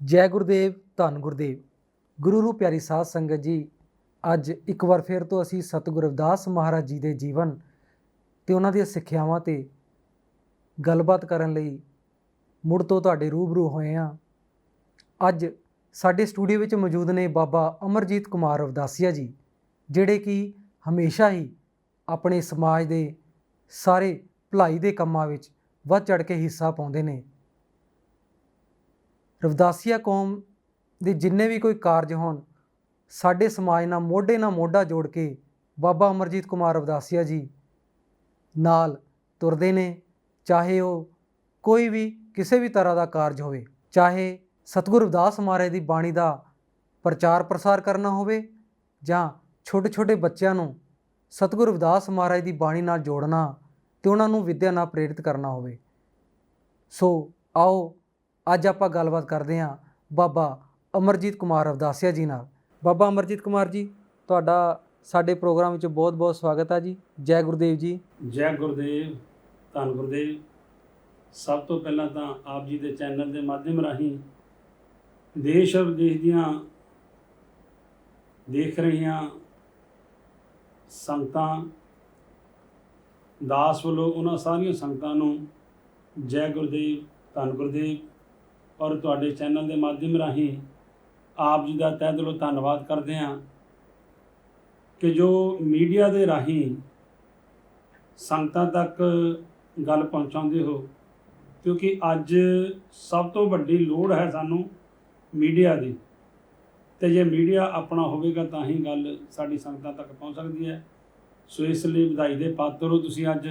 ਜੈ ਗੁਰਦੇਵ, ਧੰਨ ਗੁਰਦੇਵ। ਗੁਰੂ ਨੂੰ ਪਿਆਰੀ ਸਾਧ ਸੰਗਤ ਜੀ, ਅੱਜ ਇੱਕ ਵਾਰ ਫਿਰ ਤੋਂ ਅਸੀਂ ਸਤਿਗੁਰ ਰਵਿਦਾਸ ਮਹਾਰਾਜ ਜੀ ਦੇ ਜੀਵਨ ਤੇ ਉਹਨਾਂ ਦੀਆਂ ਸਿੱਖਿਆਵਾਂ ਤੇ ਗੱਲਬਾਤ ਕਰਨ ਲਈ ਮੁੜ ਤੋਂ ਤੁਹਾਡੇ ਰੂਬਰੂ ਹੋਏ ਹਾਂ। ਅੱਜ ਸਾਡੇ ਸਟੂਡੀਓ ਵਿੱਚ ਮੌਜੂਦ ਨੇ ਬਾਬਾ ਅਮਰਜੀਤ ਕੁਮਾਰ ਰਵਦਾਸੀਆ ਜੀ, ਜਿਹੜੇ ਕਿ ਹਮੇਸ਼ਾ ਹੀ ਆਪਣੇ ਸਮਾਜ ਦੇ ਸਾਰੇ ਭਲਾਈ ਦੇ ਕੰਮਾਂ ਵਿੱਚ ਵੱਧ ਚੜ ਕੇ ਹਿੱਸਾ ਪਾਉਂਦੇ ਨੇ। ਰਵਦਾਸੀਆ ਕੌਮ ਦੇ ਜਿੰਨੇ ਵੀ ਕੋਈ ਕਾਰਜ ਹੋਣ, ਸਾਡੇ ਸਮਾਜ ਨਾਲ ਮੋਢੇ ਨਾਲ ਮੋਢਾ ਜੋੜ ਕੇ ਬਾਬਾ ਅਮਰਜੀਤ ਕੁਮਾਰ ਰਵਦਾਸੀਆ ਜੀ ਨਾਲ ਤੁਰਦੇ ਨੇ, ਚਾਹੇ ਉਹ ਕੋਈ ਵੀ ਕਿਸੇ ਵੀ ਤਰ੍ਹਾਂ ਦਾ ਕਾਰਜ ਹੋਵੇ, ਚਾਹੇ ਸਤਿਗੁਰੂ ਰਵਿਦਾਸ ਮਹਾਰਾਜ ਦੀ ਬਾਣੀ ਦਾ ਪ੍ਰਚਾਰ ਪ੍ਰਸਾਰ ਕਰਨਾ ਹੋਵੇ ਜਾਂ ਛੋਟੇ ਛੋਟੇ ਬੱਚਿਆਂ ਨੂੰ ਸਤਿਗੁਰੂ ਰਵਿਦਾਸ ਮਹਾਰਾਜ ਦੀ ਬਾਣੀ ਨਾਲ ਜੋੜਨਾ ਤੇ ਉਹਨਾਂ ਨੂੰ ਵਿੱਦਿਆ ਨਾਲ ਪ੍ਰੇਰਿਤ ਕਰਨਾ ਹੋਵੇ। ਸੋ ਆਓ ਅੱਜ ਆਪਾਂ ਗੱਲਬਾਤ ਕਰਦੇ ਹਾਂ ਬਾਬਾ ਅਮਰਜੀਤ ਕੁਮਾਰ ਰਵਦਾਸੀਆ ਜੀ ਨਾਲ। ਬਾਬਾ ਅਮਰਜੀਤ ਕੁਮਾਰ ਜੀ, ਤੁਹਾਡਾ ਸਾਡੇ ਪ੍ਰੋਗਰਾਮ ਵਿੱਚ ਬਹੁਤ-ਬਹੁਤ ਸਵਾਗਤ ਹੈ ਜੀ। ਜੈ ਗੁਰਦੇਵ ਜੀ। ਜੈ ਗੁਰਦੇਵ, ਧੰਨ ਗੁਰਦੇਵ। ਸਭ ਤੋਂ ਪਹਿਲਾਂ ਤਾਂ ਆਪ ਜੀ ਦੇ ਚੈਨਲ ਦੇ ਮਾਧਿਅਮ ਰਾਹੀਂ ਦੇਸ਼ ਔਰ ਵਿਦੇਸ਼ ਦੀਆਂ ਦੇਖ ਰਹੀਆਂ ਸੰਗਤਾਂ, ਦਾਸ ਵੱਲੋਂ ਉਹਨਾਂ ਸਾਰੀਆਂ ਸੰਗਤਾਂ ਨੂੰ ਜੈ ਗੁਰਦੇਵ, ਧੰਨ ਗੁਰਦੇਵ ਔਰ ਤੁਹਾਡੇ ਚੈਨਲ ਦੇ ਮਾਧਿਅਮ ਰਾਹੀਂ ਆਪ ਜੀ ਦਾ ਤਹਿ ਦਿਲੋਂ ਧੰਨਵਾਦ ਕਰਦੇ ਹਾਂ ਕਿ ਜੋ ਮੀਡੀਆ ਦੇ ਰਾਹੀਂ ਸੰਗਤਾਂ ਤੱਕ ਗੱਲ ਪਹੁੰਚਾਉਂਦੇ ਹੋ, ਕਿਉਂਕਿ ਅੱਜ ਸਭ ਤੋਂ ਵੱਡੀ ਲੋੜ ਹੈ ਸਾਨੂੰ ਮੀਡੀਆ ਦੀ। ਤੇ ਜੇ ਮੀਡੀਆ ਆਪਣਾ ਹੋਵੇਗਾ ਤਾਂ ਹੀ ਗੱਲ ਸਾਡੀ ਸੰਗਤਾਂ ਤੱਕ ਪਹੁੰਚ ਸਕਦੀ ਹੈ। ਸੋ ਇਸ ਲਈ ਵਧਾਈ ਦੇ ਪਾਤਰ ਹੋ ਤੁਸੀਂ ਅੱਜ,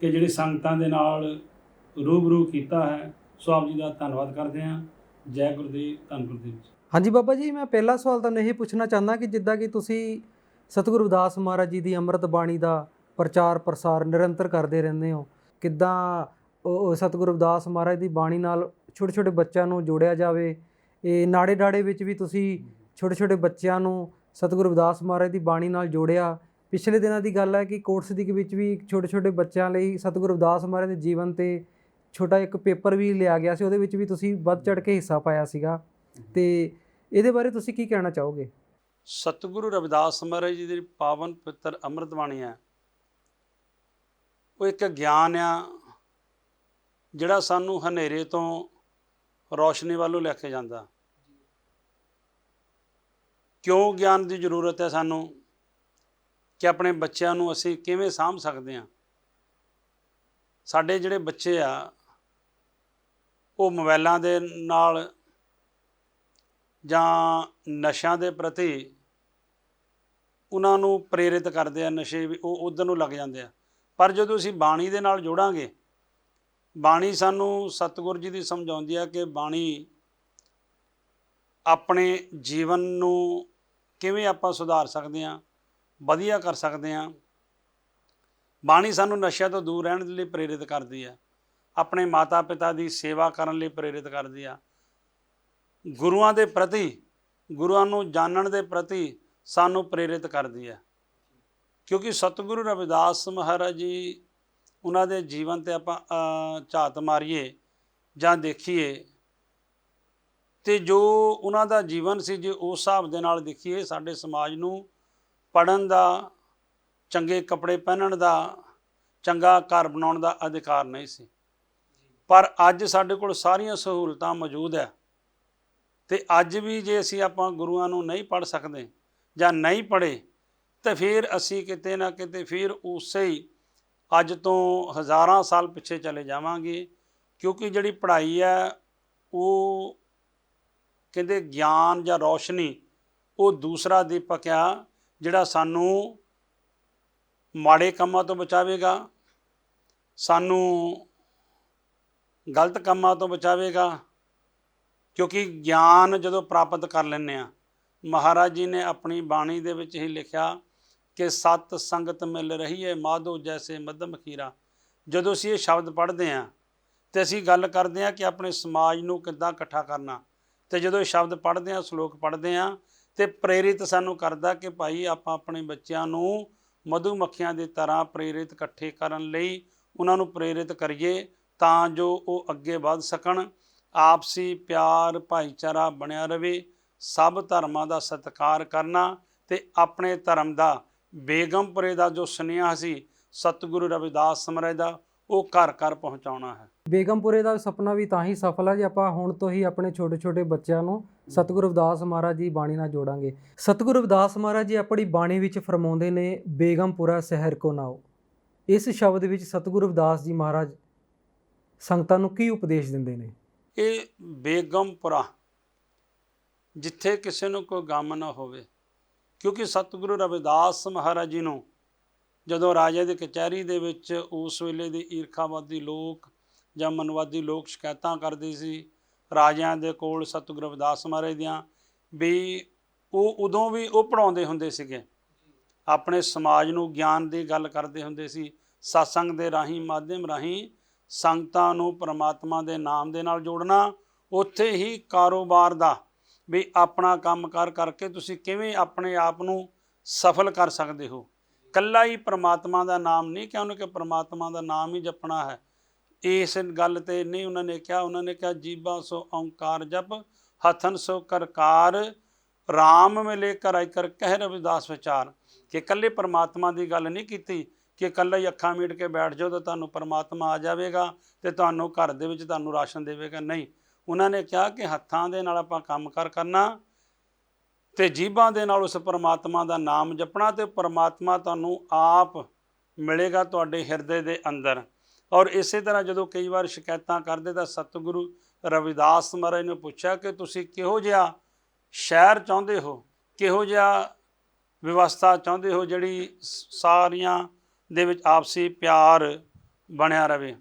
ਕਿ ਜਿਹੜੇ ਸੰਗਤਾਂ ਦੇ ਨਾਲ ਰੂਬਰੂ ਕੀਤਾ ਹੈ ਸੋ ਆਪ ਜੀ ਦਾ ਧੰਨਵਾਦ ਕਰਦੇ ਹਾਂ। ਜੈ ਗੁਰਦੇਵ, ਧੰਨ ਗੁਰਦੇਵ ਜੀ। ਹਾਂਜੀ ਬਾਬਾ ਜੀ, ਮੈਂ ਪਹਿਲਾ ਸਵਾਲ ਤੁਹਾਨੂੰ ਇਹ ਪੁੱਛਣਾ ਚਾਹੁੰਦਾ ਕਿ ਜਿੱਦਾਂ ਕਿ ਤੁਸੀਂ ਸਤਿਗੁਰੂ ਰਵਿਦਾਸ ਮਹਾਰਾਜ ਜੀ ਦੀ ਅੰਮ੍ਰਿਤ ਬਾਣੀ ਦਾ ਪ੍ਰਚਾਰ ਪ੍ਰਸਾਰ ਨਿਰੰਤਰ ਕਰਦੇ ਰਹਿੰਦੇ ਹੋ, ਕਿੱਦਾਂ ਉਹ ਸਤਿਗੁਰੂ ਰਵਿਦਾਸ ਮਹਾਰਾਜ ਦੀ ਬਾਣੀ ਨਾਲ ਛੋਟੇ ਛੋਟੇ ਬੱਚਿਆਂ ਨੂੰ ਜੋੜਿਆ ਜਾਵੇ? ਇਹ ਨਾੜੇ ਡਾੜੇ ਵਿੱਚ ਵੀ ਤੁਸੀਂ ਛੋਟੇ ਛੋਟੇ ਬੱਚਿਆਂ ਨੂੰ ਸਤਿਗੁਰੂ ਰਵਿਦਾਸ ਮਹਾਰਾਜ ਦੀ ਬਾਣੀ ਨਾਲ ਜੋੜਿਆ। ਪਿਛਲੇ ਦਿਨਾਂ ਦੀ ਗੱਲ ਹੈ ਕਿ ਕੋਟ ਸਿੱਧੀ ਵਿੱਚ ਵੀ ਛੋਟੇ ਛੋਟੇ ਬੱਚਿਆਂ ਲਈ ਸਤਿਗੁਰੂ ਰਵਿਦਾਸ ਮਹਾਰਾਜ ਦੇ ਜੀਵਨ ਤੇ ਛੋਟਾ ਇੱਕ ਪੇਪਰ ਵੀ ਲਿਆ ਗਿਆ ਸੀ, ਉਹਦੇ ਵਿੱਚ ਵੀ ਤੁਸੀਂ ਵੱਧ ਚੜ ਕੇ ਹਿੱਸਾ ਪਾਇਆ ਸੀਗਾ। ਤੇ ਇਹਦੇ ਬਾਰੇ ਤੁਸੀਂ ਕੀ ਕਹਿਣਾ ਚਾਹੋਗੇ? ਸਤਿਗੁਰੂ ਰਵਿਦਾਸ ਮਹਾਰਾਜ ਜੀ ਦੀ ਪਾਵਨ ਪਿੱਤਰ ਅੰਮ੍ਰਿਤ ਬਾਣੀ ਹੈ। ਉਹ ਇੱਕ ਗਿਆਨ ਆ, ਜਿਹੜਾ ਸਾਨੂੰ ਹਨੇਰੇ ਤੋਂ ਰੋਸ਼ਨੀ ਵੱਲੋਂ ਲੈ ਕੇ ਜਾਂਦਾ। ਕਿਉਂ ਗਿਆਨ ਦੀ ਜ਼ਰੂਰਤ ਹੈ ਸਾਨੂੰ? ਕਿ ਆਪਣੇ ਬੱਚਿਆਂ ਨੂੰ ਅਸੀਂ ਕਿਵੇਂ ਸਾਂਭ ਸਕਦੇ ਹਾਂ? ਸਾਡੇ ਜਿਹੜੇ ਬੱਚੇ ਆ ਉਹ ਮੋਬਾਈਲਾਂ ਦੇ ਨਾਲ ਜਾਂ ਨਸ਼ਿਆਂ ਦੇ ਪ੍ਰਤੀ ਉਹਨਾਂ ਨੂੰ ਪ੍ਰੇਰਿਤ ਕਰਦੇ ਆ ਨਸ਼ੇ ਵੀ, ਉਹ ਉਧਰ ਨੂੰ ਲੱਗ ਜਾਂਦੇ ਆ। ਪਰ ਜਦੋਂ ਅਸੀਂ ਬਾਣੀ ਦੇ ਨਾਲ ਜੋੜਾਂਗੇ, ਬਾਣੀ ਸਾਨੂੰ ਸਤਿਗੁਰ ਜੀ ਦੀ ਸਮਝਾਉਂਦੀ ਆ ਕਿ ਬਾਣੀ ਆਪਣੇ ਜੀਵਨ ਨੂੰ ਕਿਵੇਂ ਆਪਾਂ ਸੁਧਾਰ ਸਕਦੇ ਆ, ਵਧੀਆ ਕਰ ਸਕਦੇ ਆ। ਬਾਣੀ ਸਾਨੂੰ ਨਸ਼ਿਆਂ ਤੋਂ ਦੂਰ ਰਹਿਣ ਦੇ ਲਈ ਪ੍ਰੇਰਿਤ ਕਰਦੀ ਆ। ਆਪਣੇ ਮਾਤਾ ਪਿਤਾ ਦੀ ਸੇਵਾ ਕਰਨ ਲਈ ਪ੍ਰੇਰਿਤ ਕਰਦੀ ਆ। ਗੁਰੂਆਂ ਦੇ ਪ੍ਰਤੀ, ਗੁਰੂਆਂ ਨੂੰ ਜਾਣਨ ਦੇ ਪ੍ਰਤੀ ਸਾਨੂੰ ਪ੍ਰੇਰਿਤ ਕਰਦੀ ਹੈ ਕਿਉਂਕਿ ਸਤਿਗੁਰੂ ਰਵਿਦਾਸ ਮਹਾਰਾਜ ਜੀ, ਉਹਨਾਂ ਦੇ ਜੀਵਨ ਤੇ ਆਪਾਂ ਝਾਤ ਮਾਰੀਏ ਜਾਂ ਦੇਖੀਏ, ਤੇ ਜੋ ਉਹਨਾਂ ਦਾ ਜੀਵਨ ਸੀ ਜੇ ਉਸ ਹਿਸਾਬ ਦੇ ਨਾਲ ਦੇਖੀਏ, ਸਾਡੇ ਸਮਾਜ ਨੂੰ ਪੜਨ ਦਾ, ਚੰਗੇ ਕੱਪੜੇ ਪਹਿਨਣ ਦਾ, ਚੰਗਾ ਘਰ ਬਣਾਉਣ ਦਾ ਅਧਿਕਾਰ ਨਹੀਂ ਸੀ। ਪਰ ਅੱਜ ਸਾਡੇ ਕੋਲ ਸਾਰੀਆਂ ਸਹੂਲਤਾਂ ਮੌਜੂਦ ਹੈ। ਤੇ ਅੱਜ ਵੀ ਜੇ ਅਸੀਂ ਆਪਾਂ ਗੁਰੂਆਂ ਨੂੰ ਨਹੀਂ ਪੜ ਸਕਦੇ ਜਾਂ ਨਹੀਂ ਪੜੇ ਤੇ ਫਿਰ ਅਸੀਂ ਕਿਤੇ ਨਾ ਕਿਤੇ ਫਿਰ ਉਸੇ ਹੀ ਅੱਜ ਤੋਂ ਹਜ਼ਾਰਾਂ ਸਾਲ ਪਿੱਛੇ ਚਲੇ ਜਾਵਾਂਗੇ। ਕਿਉਂਕਿ ਜਿਹੜੀ ਪੜ੍ਹਾਈ ਹੈ, ਉਹ ਕਹਿੰਦੇ ਗਿਆਨ ਜਾਂ ਰੌਸ਼ਨੀ, ਉਹ ਦੂਸਰਾ ਦੀਪਕ ਆ ਜਿਹੜਾ ਸਾਨੂੰ ਮਾੜੇ ਕੰਮਾਂ ਤੋਂ ਬਚਾਵੇਗਾ। ਸਾਨੂੰ ਗਲਤ ਕੰਮਾਂ ਤੋਂ ਬਚਾਵੇਗਾ। ਕਿਉਂਕਿ ਗਿਆਨ ਜਦੋਂ ਪ੍ਰਾਪਤ ਕਰ ਲੈਂਦੇ ਆ ਮਹਾਰਾਜ ਜੀ ਨੇ ਆਪਣੀ ਬਾਣੀ ਦੇ ਵਿੱਚ ਹੀ ਲਿਖਿਆ ਕਿ ਸਤ ਸੰਗਤ ਮਿਲ ਰਹੀ ਹੈ ਮਾਧੋ ਜੈਸੇ ਮੱਧਮ ਖੀਰਾ। ਜਦੋਂ ਅਸੀਂ ਇਹ ਸ਼ਬਦ ਪੜ੍ਹਦੇ ਆ ਤੇ ਅਸੀਂ ਗੱਲ ਕਰਦੇ ਆ ਕਿ ਆਪਣੇ ਸਮਾਜ ਨੂੰ ਕਿੱਦਾਂ ਇਕੱਠਾ ਕਰਨਾ। ਤੇ ਜਦੋਂ ਇਹ ਸ਼ਬਦ ਪੜ੍ਹਦੇ ਆ ਸ਼ਲੋਕ ਪੜ੍ਹਦੇ ਆ ਤੇ ਪ੍ਰੇਰਿਤ ਸਾਨੂੰ ਕਰਦਾ ਕਿ ਭਾਈ ਆਪਾਂ ਆਪਣੇ ਬੱਚਿਆਂ ਨੂੰ ਮਧੂ ਮੱਖੀਆਂ ਦੀ ਤਰ੍ਹਾਂ ਪ੍ਰੇਰਿਤ ਇਕੱਠੇ ਕਰਨ ਲਈ ਉਹਨਾਂ ਨੂੰ ਪ੍ਰੇਰਿਤ ਕਰੀਏ। ਤਾਂ ਜੋ ਉਹ ਅੱਗੇ ਵਧ ਸਕਣ। ਆਪਸੀ ਪਿਆਰ, ਭਾਈਚਾਰਾ ਬਣਿਆ ਰਵੇ। ਸਭ ਧਰਮਾਂ ਦਾ ਸਤਿਕਾਰ ਕਰਨਾ ਤੇ ਆਪਣੇ ਧਰਮ ਦਾ ਬੇਗਮਪੁਰੇ ਦਾ ਜੋ ਸੁਨੇਹਾ ਸੀ, ਸਤਿਗੁਰੂ ਰਵਿਦਾਸ ਸਮਰਾਜ ਦਾ, ਉਹ ਘਰ ਘਰ ਪਹੁੰਚਾਉਣਾ ਹੈ। ਬੇਗਮਪੁਰੇ ਦਾ ਸੁਪਨਾ ਵੀ ਤਾਂ ਹੀ ਸਫਲ ਹੈ ਜੇ ਆਪਾਂ ਹੁਣ ਤੋਂ ਹੀ ਆਪਣੇ ਛੋਟੇ-ਛੋਟੇ ਬੱਚਿਆਂ ਨੂੰ ਸਤਿਗੁਰੂ ਰਵਿਦਾਸ ਮਹਾਰਾਜ ਦੀ ਬਾਣੀ ਨਾਲ ਜੋੜਾਂਗੇ। ਸਤਿਗੁਰੂ ਰਵਿਦਾਸ ਮਹਾਰਾਜ ਜੀ ਆਪਣੀ ਬਾਣੀ ਵਿੱਚ ਫਰਮਾਉਂਦੇ ਨੇ ਬੇਗਮਪੁਰਾ ਸ਼ਹਿਰ ਕੋ ਨਾਓ। ਇਸ ਸ਼ਬਦ ਵਿੱਚ ਸਤਿਗੁਰੂ ਰਵਿਦਾਸ ਜੀ ਮਹਾਰਾਜ ਸੰਗਤਾਂ ਨੂੰ ਕੀ ਉਪਦੇਸ਼ ਦਿੰਦੇ ਨੇ? ਇਹ ਬੇਗਮਪੁਰਾ ਜਿੱਥੇ ਕਿਸੇ ਨੂੰ ਕੋਈ ਗਮ ਨਾ ਹੋਵੇ। ਕਿਉਂਕਿ ਸਤਿਗੁਰੂ ਰਵਿਦਾਸ ਮਹਾਰਾਜ ਜੀ ਨੂੰ ਜਦੋਂ ਰਾਜੇ ਦੀ ਕਚਹਿਰੀ ਦੇ ਵਿੱਚ ਉਸ ਵੇਲੇ ਦੇ ਈਰਖਾਵਾਦੀ ਲੋਕ ਜਾਂ ਮਨਵਾਦੀ ਲੋਕ ਸ਼ਿਕਾਇਤਾਂ ਕਰਦੇ ਸੀ, ਰਾਜਿਆਂ ਦੇ ਕੋਲ ਸਤਿਗੁਰੂ ਰਵਿਦਾਸ ਮਹਾਰਾਜ ਦੀਆਂ, ਵੀ ਉਹ ਉਦੋਂ ਵੀ ਉਹ ਪੜਾਉਂਦੇ ਹੁੰਦੇ ਸੀਗੇ। ਆਪਣੇ ਸਮਾਜ ਨੂੰ ਗਿਆਨ ਦੀ ਗੱਲ ਕਰਦੇ ਹੁੰਦੇ ਸੀ satsang ਦੇ ਰਾਹੀਂ, ਮਾਧਿਅਮ ਰਾਹੀਂ ਸੰਗਤਾਂ ਨੂੰ ਪ੍ਰਮਾਤਮਾ ਦੇ ਨਾਮ ਦੇ ਨਾਲ ਜੋੜਨਾ, ਉੱਥੇ ਹੀ ਕਾਰੋਬਾਰ ਦਾ ਵੀ ਆਪਣਾ ਕੰਮ ਕਰ ਕਰਕੇ ਤੁਸੀਂ ਕਿਵੇਂ ਆਪਣੇ ਆਪ ਨੂੰ ਸਫਲ ਕਰ ਸਕਦੇ ਹੋ। ਕੱਲਾ ਹੀ ਪ੍ਰਮਾਤਮਾ ਦਾ ਨਾਮ ਨਹੀਂ ਕਿ ਉਹਨੂੰ ਕਿ ਪ੍ਰਮਾਤਮਾ ਦਾ ਨਾਮ ਹੀ ਜਪਣਾ ਹੈ। ਇਸ ਗੱਲ ਤੇ ਨਹੀਂ ਉਹਨਾਂ ਨੇ ਕਿਹਾ, ਉਹਨਾਂ ਨੇ ਕਿਹਾ ਜੀਬਾ ਸੋ ਓੰਕਾਰ ਜਪ, ਹਥਨ ਸੋ ਕਰਕਾਰ RAM ਮਿਲੇ ਕਰਾਈ ਕਰ ਕਹਿ ਰਵਿਦਾਸ ਵਿਚਾਰ। ਕਿ ਕੱਲੇ ਪ੍ਰਮਾਤਮਾ ਦੀ ਗੱਲ ਨਹੀਂ ਕੀਤੀ ਕਿ ਇਕੱਲਾ ਹੀ ਅੱਖਾਂ ਮੀਟ ਕੇ ਬੈਠ ਜਾਓ ਤਾਂ ਤੁਹਾਨੂੰ ਪਰਮਾਤਮਾ ਆ ਜਾਵੇਗਾ ਤੇ ਤੁਹਾਨੂੰ ਘਰ ਦੇ ਵਿੱਚ ਤੁਹਾਨੂੰ ਰਾਸ਼ਨ ਦੇਵੇਗਾ। ਨਹੀਂ, ਉਹਨਾਂ ਨੇ ਕਿਹਾ ਕਿ ਹੱਥਾਂ ਦੇ ਨਾਲ ਆਪਾਂ ਕੰਮ ਕਰ ਕਰਨਾ ਤੇ ਜੀਬਾਂ ਦੇ ਨਾਲ ਉਸ ਪਰਮਾਤਮਾ ਦਾ ਨਾਮ ਜਪਣਾ ਤੇ ਪਰਮਾਤਮਾ ਤੁਹਾਨੂੰ ਆਪ ਮਿਲੇਗਾ ਤੁਹਾਡੇ ਹਿਰਦੇ ਦੇ ਅੰਦਰ। ਔਰ ਇਸੇ ਤਰ੍ਹਾਂ ਜਦੋਂ ਕਈ ਵਾਰ ਸ਼ਿਕਾਇਤਾਂ ਕਰਦੇ ਤਾਂ ਸਤਿਗੁਰੂ ਰਵਿਦਾਸ ਮਹਾਰਾਜ ਨੇ ਪੁੱਛਿਆ ਕਿ ਤੁਸੀਂ ਕਿਹੋ ਜਿਹਾ ਸ਼ਹਿਰ ਚਾਹੁੰਦੇ ਹੋ? ਕਿਹੋ ਜਿਹਾ ਵਿਵਸਥਾ ਚਾਹੁੰਦੇ ਹੋ ਜਿਹੜੀ ਸ- ਸਾਰੀਆਂ ਦੇ ਵਿੱਚ ਆਪਸੀ ਪਿਆਰ ਬਣਿਆ ਰਵੇ।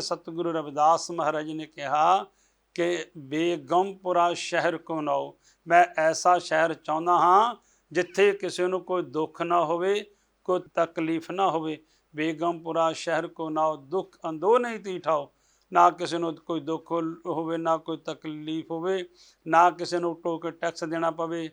ਸਤਿਗੁਰੂ ਰਵਿਦਾਸ ਮਹਾਰਾਜ ਜੀ ਨੇ ਕਿਹਾ ਕਿ ਬੇਗਮਪੁਰਾ ਸ਼ਹਿਰ ਕੋ ਨਾਓ ਮੈਂ ਐਸਾ ਸ਼ਹਿਰ ਚਾਹੁੰਦਾ ਹਾਂ ਜਿੱਥੇ ਕਿਸੇ ਨੂੰ ਕੋਈ ਦੁੱਖ ਨਾ ਹੋਵੇ, ਕੋਈ ਤਕਲੀਫ ਨਾ ਹੋਵੇ। ਬੇਗਮਪੁਰਾ ਸ਼ਹਿਰ ਕੋ ਨਾਓ ਦੁੱਖ ਅੰਦੋ ਨਹੀਂ ਤੀਠਾਓ। ਨਾ ਕਿਸੇ ਨੂੰ ਕੋਈ ਦੁੱਖ ਹੋਵੇ, ਨਾ ਕੋਈ ਤਕਲੀਫ ਹੋਵੇ, ਨਾ ਕਿਸੇ ਨੂੰ ਟੋਕੇ ਟੈਕਸ ਦੇਣਾ ਪਵੇ।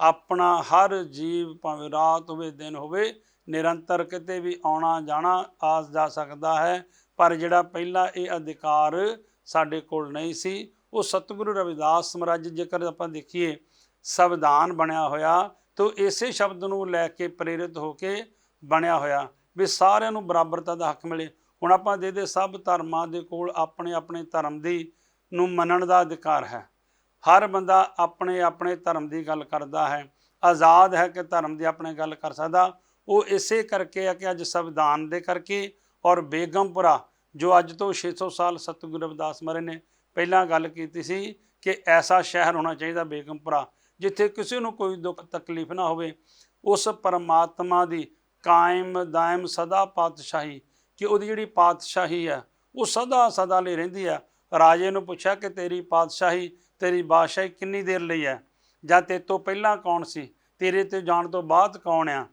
ਆਪਣਾ ਹਰ ਜੀਵ ਭਾਵੇਂ ਰਾਤ ਹੋਵੇ, ਦਿਨ ਹੋਵੇ ਨਿਰੰਤਰ ਕਿਤੇ ਵੀ ਆਉਣਾ ਜਾਣਾ ਆ ਜਾ ਸਕਦਾ ਹੈ, ਪਰ ਜਿਹੜਾ ਪਹਿਲਾ ਇਹ ਅਧਿਕਾਰ ਸਾਡੇ ਕੋਲ ਨਹੀਂ ਸੀ, ਉਹ ਸਤਿਗੁਰੂ ਰਵਿਦਾਸ ਮਹਾਰਾਜ ਜੇਕਰ ਆਪਾਂ ਦੇਖੀਏ, ਸੰਵਿਧਾਨ ਬਣਿਆ ਹੋਇਆ ਤਾਂ ਇਸੇ ਸ਼ਬਦ ਨੂੰ ਲੈ ਕੇ ਪ੍ਰੇਰਿਤ ਹੋ ਕੇ ਬਣਿਆ ਹੋਇਆ ਵੀ ਸਾਰਿਆਂ ਨੂੰ ਬਰਾਬਰਤਾ ਦਾ ਹੱਕ ਮਿਲੇ। ਹੁਣ ਆਪਾਂ ਦੇ ਦੇ ਸਭ ਧਰਮਾਂ ਦੇ ਕੋਲ ਆਪਣੇ ਆਪਣੇ ਧਰਮ ਦੀ ਨੂੰ ਮੰਨਣ ਦਾ ਅਧਿਕਾਰ ਹੈ। ਹਰ ਬੰਦਾ ਆਪਣੇ ਆਪਣੇ ਧਰਮ ਦੀ ਗੱਲ ਕਰਦਾ ਹੈ। ਆਜ਼ਾਦ ਹੈ ਕਿ ਧਰਮ ਦੀ ਆਪਣੇ ਗੱਲ ਕਰ ਸਕਦਾ। ਉਹ ਇਸੇ ਕਰਕੇ ਹੈ ਕਿ ਅੱਜ ਸੰਵਿਧਾਨ ਦੇ ਕਰਕੇ ਔਰ ਬੇਗਮਪੁਰਾ, ਜੋ ਅੱਜ ਤੋਂ 600 ਸਾਲ ਸਤਿਗੁਰੂ ਰਵਿਦਾਸ ਮਹਾਰਾਜ ਨੇ, ਪਹਿਲਾਂ ਗੱਲ ਕੀਤੀ ਸੀ ਕਿ ਐਸਾ ਸ਼ਹਿਰ ਹੋਣਾ ਚਾਹੀਦਾ ਬੇਗਮਪੁਰਾ, ਜਿੱਥੇ ਕਿਸੇ ਨੂੰ ਕੋਈ ਦੁੱਖ ਤਕਲੀਫ ਨਾ ਹੋਵੇ। ਉਸ ਪਰਮਾਤਮਾ ਦੀ ਕਾਇਮ ਦਾਇਮ ਸਦਾ ਪਾਤਸ਼ਾਹੀ, ਕਿ ਉਹਦੀ ਜਿਹੜੀ ਪਾਤਸ਼ਾਹੀ ਹੈ, ਉਹ ਸਦਾ ਸਦਾ ਲਈ ਰਹਿੰਦੀ ਹੈ। ਰਾਜੇ ਨੂੰ ਪੁੱਛਿਆ ਕਿ ਤੇਰੀ ਪਾਤਸ਼ਾਹੀ, ਤੇਰੀ ਬਾਦਸ਼ਾਹੀ ਕਿੰਨੀ ਦੇਰ ਲਈ ਹੈ? ਜਾਂ ਤੇ ਤੋਂ ਪਹਿਲਾਂ ਕੌਣ ਸੀ? ਤੇਰੇ ਤੇ ਜਾਣ ਤੋਂ ਬਾਅਦ ਕੌਣ ਆ?